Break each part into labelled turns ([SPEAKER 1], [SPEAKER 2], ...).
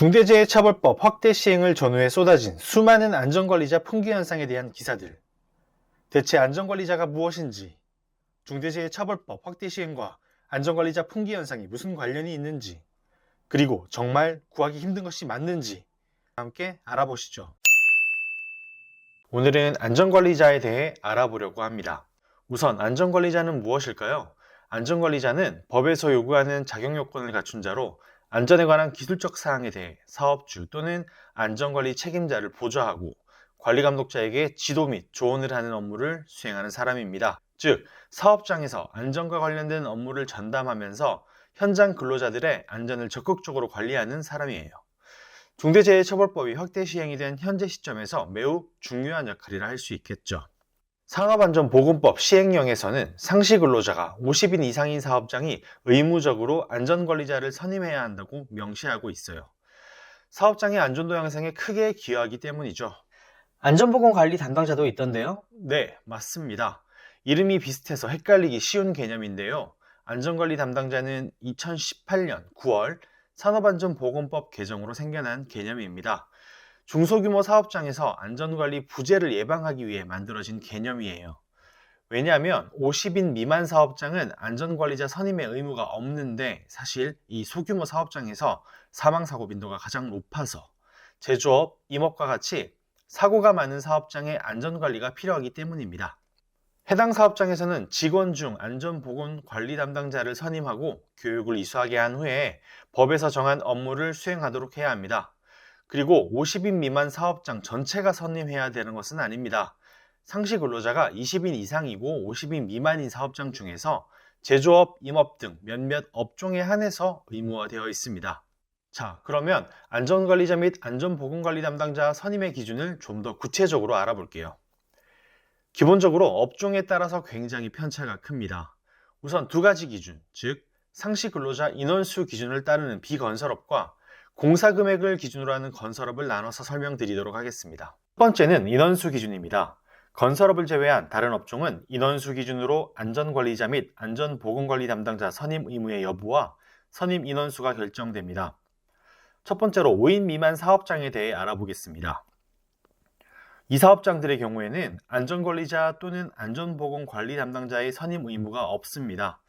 [SPEAKER 1] 중대재해처벌법 확대 시행을 전후해 쏟아진 수많은 안전관리자 풍기 현상에 대한 기사들. 대체 안전관리자가 무엇인지, 중대재해처벌법 확대 시행과 안전관리자 풍기 현상이 무슨 관련이 있는지, 그리고 정말 구하기 힘든 것이 맞는지 함께 알아보시죠. 오늘은 안전관리자에 대해 알아보려고 합니다. 우선 안전관리자는 무엇일까요? 안전관리자는 법에서 요구하는 자격 요건을 갖춘 자로 안전에 관한 기술적 사항에 대해 사업주 또는 안전관리 책임자를 보좌하고 관리 감독자에게 지도 및 조언을 하는 업무를 수행하는 사람입니다. 즉, 사업장에서 안전과 관련된 업무를 전담하면서 현장 근로자들의 안전을 적극적으로 관리하는 사람이에요. 중대재해처벌법이 확대 시행이 된 현재 시점에서 매우 중요한 역할이라 할 수 있겠죠. 산업안전보건법 시행령에서는 상시 근로자가 50인 이상인 사업장이 의무적으로 안전관리자를 선임해야 한다고 명시하고 있어요. 사업장의 안전도 향상에 크게 기여하기 때문이죠.
[SPEAKER 2] 안전보건관리 담당자도 있던데요.
[SPEAKER 1] 네, 맞습니다. 이름이 비슷해서 헷갈리기 쉬운 개념인데요. 안전관리 담당자는 2018년 9월 산업안전보건법 개정으로 생겨난 개념입니다. 중소규모 사업장에서 안전관리 부재를 예방하기 위해 만들어진 개념이에요. 왜냐하면 50인 미만 사업장은 안전관리자 선임의 의무가 없는데 사실 이 소규모 사업장에서 사망사고 빈도가 가장 높아서 제조업, 임업과 같이 사고가 많은 사업장의 안전관리가 필요하기 때문입니다. 해당 사업장에서는 직원 중 안전보건 관리 담당자를 선임하고 교육을 이수하게 한 후에 법에서 정한 업무를 수행하도록 해야 합니다. 그리고 50인 미만 사업장 전체가 선임해야 되는 것은 아닙니다. 상시 근로자가 20인 이상이고 50인 미만인 사업장 중에서 제조업, 임업 등 몇몇 업종에 한해서 의무화되어 있습니다. 자, 그러면 안전관리자 및 안전보건관리 담당자 선임의 기준을 좀 더 구체적으로 알아볼게요. 기본적으로 업종에 따라서 굉장히 편차가 큽니다. 우선 두 가지 기준, 즉 상시 근로자 인원수 기준을 따르는 비건설업과 공사 금액을 기준으로 하는 건설업을 나눠서 설명드리도록 하겠습니다. 첫 번째는 인원수 기준입니다. 건설업을 제외한 다른 업종은 인원수 기준으로 안전관리자 및 안전보건관리 담당자 선임 의무의 여부와 선임 인원수가 결정됩니다. 첫 번째로 5인 미만 사업장에 대해 알아보겠습니다. 이 사업장들의 경우에는 안전관리자 또는 안전보건관리 담당자의 선임 의무가 없습니다.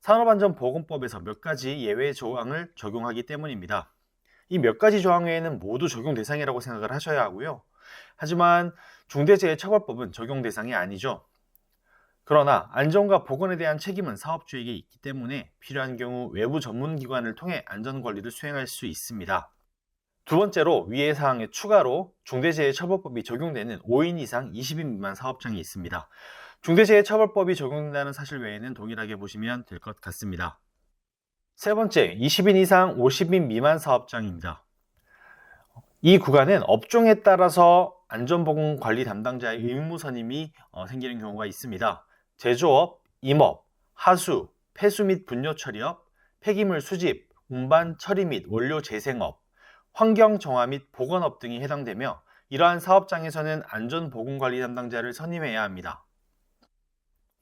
[SPEAKER 1] 산업안전보건법에서 몇 가지 예외 조항을 적용하기 때문입니다. 이 몇 가지 조항 외에는 모두 적용 대상이라고 생각을 하셔야 하고요. 하지만 중대재해처벌법은 적용 대상이 아니죠. 그러나 안전과 보건에 대한 책임은 사업주에게 있기 때문에 필요한 경우 외부 전문기관을 통해 안전관리를 수행할 수 있습니다. 두 번째로 위의 사항에 추가로 중대재해처벌법이 적용되는 5인 이상 20인 미만 사업장이 있습니다. 중대재해처벌법이 적용된다는 사실 외에는 동일하게 보시면 될 것 같습니다. 세 번째, 20인 이상 50인 미만 사업장입니다. 이 구간은 업종에 따라서 안전보건 관리 담당자의 의무 선임이 어, 생기는 경우가 있습니다. 제조업, 임업, 하수, 폐수 및 분뇨 처리업, 폐기물 수집, 운반 처리 및 원료 재생업, 환경 정화 및 보건업 등이 해당되며 이러한 사업장에서는 안전보건관리 담당자를 선임해야 합니다.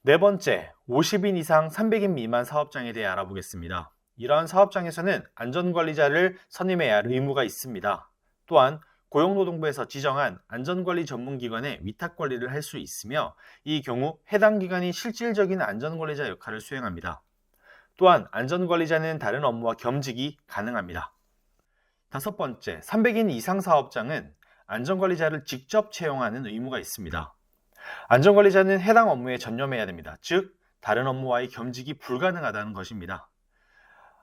[SPEAKER 1] 네 번째, 50인 이상 300인 미만 사업장에 대해 알아보겠습니다. 이러한 사업장에서는 안전관리자를 선임해야 할 의무가 있습니다. 또한 고용노동부에서 지정한 안전관리 전문기관의 위탁관리를 할 수 있으며 이 경우 해당 기관이 실질적인 안전관리자 역할을 수행합니다. 또한 안전관리자는 다른 업무와 겸직이 가능합니다. 다섯 번째, 300인 이상 사업장은 안전관리자를 직접 채용하는 의무가 있습니다. 안전관리자는 해당 업무에 전념해야 됩니다. 즉, 다른 업무와의 겸직이 불가능하다는 것입니다.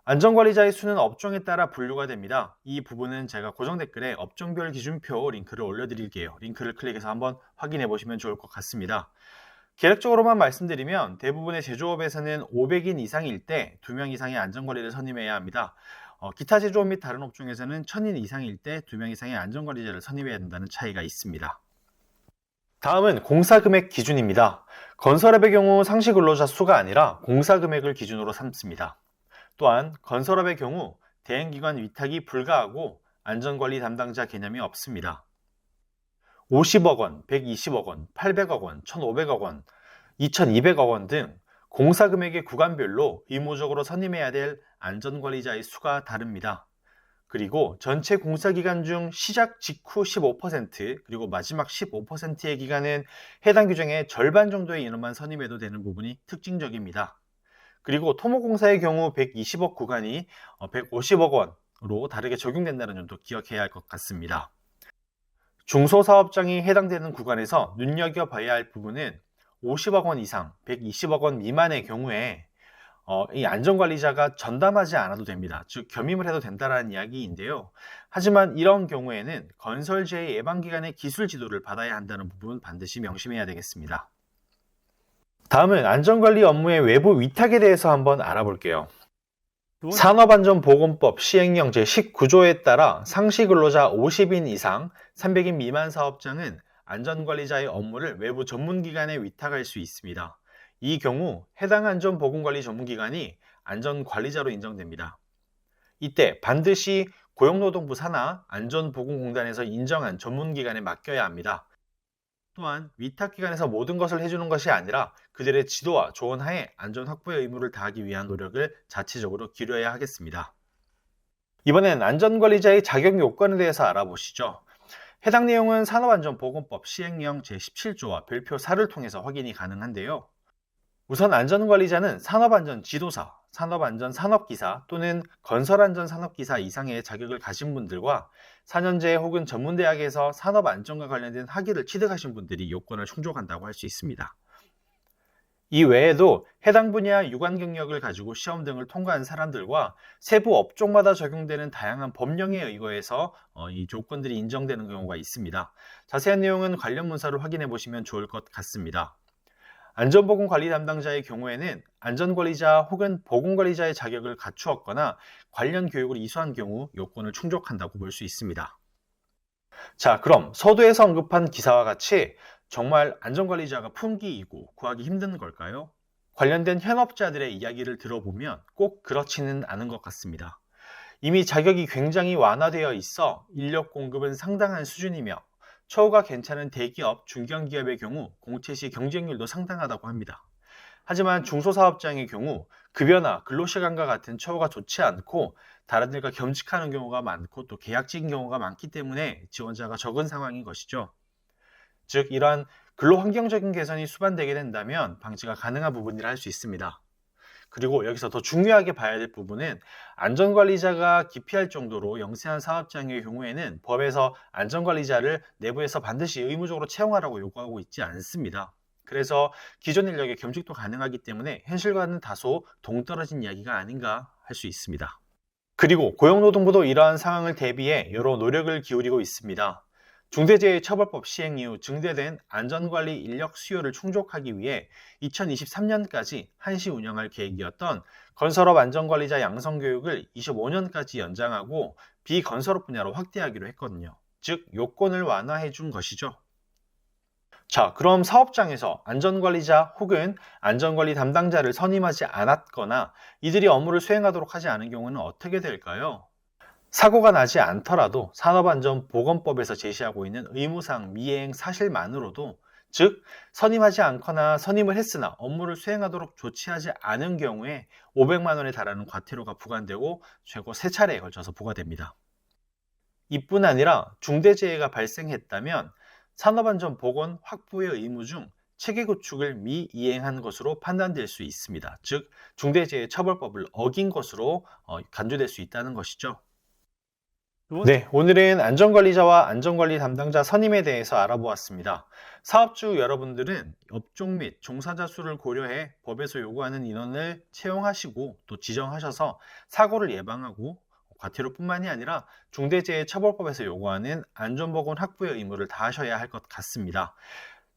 [SPEAKER 1] 안전관리자의 수는 업종에 따라 분류가 됩니다. 이 부분은 제가 고정 댓글에 업종별 기준표 링크를 올려드릴게요. 링크를 클릭해서 한번 확인해 보시면 좋을 것 같습니다. 계획적으로만 말씀드리면 대부분의 제조업에서는 500인 이상일 때 2명 이상의 안전관리를 선임해야 합니다. 어, 기타 제조업 및 다른 업종에서는 1000인 이상일 때 2명 이상의 안전관리자를 선임해야 된다는 차이가 있습니다. 다음은 공사금액 기준입니다. 건설업의 경우 상시 근로자 수가 아니라 공사금액을 기준으로 삼습니다. 또한 건설업의 경우 대행기관 위탁이 불가하고 안전관리 담당자 개념이 없습니다. 50억 원, 120억 원, 800억 원, 1,500억 원, 2,200억 원 등 공사 금액의 구간별로 의무적으로 선임해야 될 안전관리자의 수가 다릅니다. 그리고 전체 공사 기간 중 시작 직후 15% 그리고 마지막 15%의 기간은 해당 규정의 절반 정도의 인원만 선임해도 되는 부분이 특징적입니다. 그리고 토목공사의 경우 120억 구간이 150억 원으로 다르게 적용된다는 점도 기억해야 할 것 같습니다. 중소사업장이 해당되는 구간에서 눈여겨봐야 할 부분은 50억 원 이상, 120억 원 미만의 경우에 어, 이 안전관리자가 전담하지 않아도 됩니다. 즉 겸임을 해도 된다라는 이야기인데요. 하지만 이런 경우에는 건설재해 예방기관의 기술 지도를 받아야 한다는 부분 반드시 명심해야 되겠습니다. 다음은 안전관리 업무의 외부 위탁에 대해서 한번 알아볼게요. 산업안전보건법 시행령 제19조에 따라 상시 근로자 50인 이상, 300인 미만 사업장은 안전관리자의 업무를 외부 전문기관에 위탁할 수 있습니다. 이 경우 해당 안전보건관리 전문기관이 안전관리자로 인정됩니다. 이때 반드시 고용노동부 산하 안전보건공단에서 인정한 전문기관에 맡겨야 합니다. 또한 위탁기관에서 모든 것을 해주는 것이 아니라 그들의 지도와 조언 하에 안전 확보의 의무를 다하기 위한 노력을 자체적으로 기울여야 하겠습니다. 이번엔 안전관리자의 자격 요건에 대해서 알아보시죠. 해당 내용은 산업안전보건법 시행령 제17조와 별표 4를 통해서 확인이 가능한데요. 우선 안전관리자는 산업안전 지도사, 산업안전 산업기사 또는 건설안전 산업기사 이상의 자격을 가진 분들과 4년제 혹은 전문대학에서 산업안전과 관련된 학위를 취득하신 분들이 요건을 충족한다고 할 수 있습니다. 이 외에도 해당 분야 유관 경력을 가지고 시험 등을 통과한 사람들과 세부 업종마다 적용되는 다양한 법령에 의거해서 어, 이 조건들이 인정되는 경우가 있습니다. 자세한 내용은 관련 문서를 확인해 보시면 좋을 것 같습니다. 안전보건관리 담당자의 경우에는 안전관리자 혹은 보건관리자의 자격을 갖추었거나 관련 교육을 이수한 경우 요건을 충족한다고 볼 수 있습니다. 자, 그럼 서두에서 언급한 기사와 같이 정말 안전관리자가 품기이고 구하기 힘든 걸까요? 관련된 현업자들의 이야기를 들어보면 꼭 그렇지는 않은 것 같습니다. 이미 자격이 굉장히 완화되어 있어 인력 공급은 상당한 수준이며 처우가 괜찮은 대기업, 중견기업의 경우 공채 시 경쟁률도 상당하다고 합니다. 하지만 중소사업장의 경우 급여나 근로시간과 같은 처우가 좋지 않고 다른 일과 겸직하는 경우가 많고 또 계약직인 경우가 많기 때문에 지원자가 적은 상황인 것이죠. 즉 이러한 근로 환경적인 개선이 수반되게 된다면 방지가 가능한 부분이라 할 수 있습니다. 그리고 여기서 더 중요하게 봐야 될 부분은 안전관리자가 기피할 정도로 영세한 사업장의 경우에는 법에서 안전관리자를 내부에서 반드시 의무적으로 채용하라고 요구하고 있지 않습니다. 그래서 기존 인력의 겸직도 가능하기 때문에 현실과는 다소 동떨어진 이야기가 아닌가 할 수 있습니다. 그리고 고용노동부도 이러한 상황을 대비해 여러 노력을 기울이고 있습니다. 중대재해처벌법 시행 이후 증대된 안전관리 인력 수요를 충족하기 위해 2023년까지 한시 운영할 계획이었던 건설업 안전관리자 양성교육을 25년까지 연장하고 비건설업 분야로 확대하기로 했거든요. 즉, 요건을 완화해 준 것이죠. 자, 그럼 사업장에서 안전관리자 혹은 안전관리 담당자를 선임하지 않았거나 이들이 업무를 수행하도록 하지 않은 경우는 어떻게 될까요? 사고가 나지 않더라도 산업안전보건법에서 제시하고 있는 의무상 미행 사실만으로도 즉 선임하지 않거나 선임을 했으나 업무를 수행하도록 조치하지 않은 경우에 500만 원에 달하는 과태료가 부과되고 최고 3차례에 걸쳐서 부과됩니다. 이뿐 아니라 중대재해가 발생했다면 산업안전보건 확보의 의무 중 체계 구축을 미이행한 것으로 판단될 수 있습니다. 즉 중대재해처벌법을 어긴 것으로 어, 간주될 수 있다는 것이죠. 네, 오늘은 안전관리자와 안전관리 담당자 선임에 대해서 알아보았습니다. 사업주 여러분들은 업종 및 종사자 수를 고려해 법에서 요구하는 인원을 채용하시고 또 지정하셔서 사고를 예방하고 과태료뿐만이 아니라 중대재해처벌법에서 요구하는 안전보건 확보의 의무를 다하셔야 할 것 같습니다.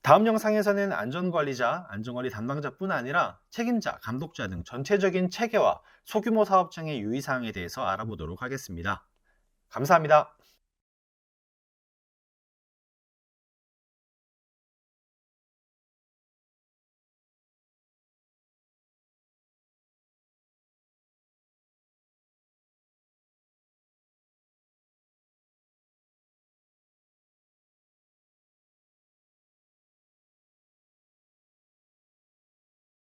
[SPEAKER 1] 다음 영상에서는 안전관리자, 안전관리 담당자뿐 아니라 책임자, 감독자 등 전체적인 체계와 소규모 사업장의 유의사항에 대해서 알아보도록 하겠습니다. 감사합니다.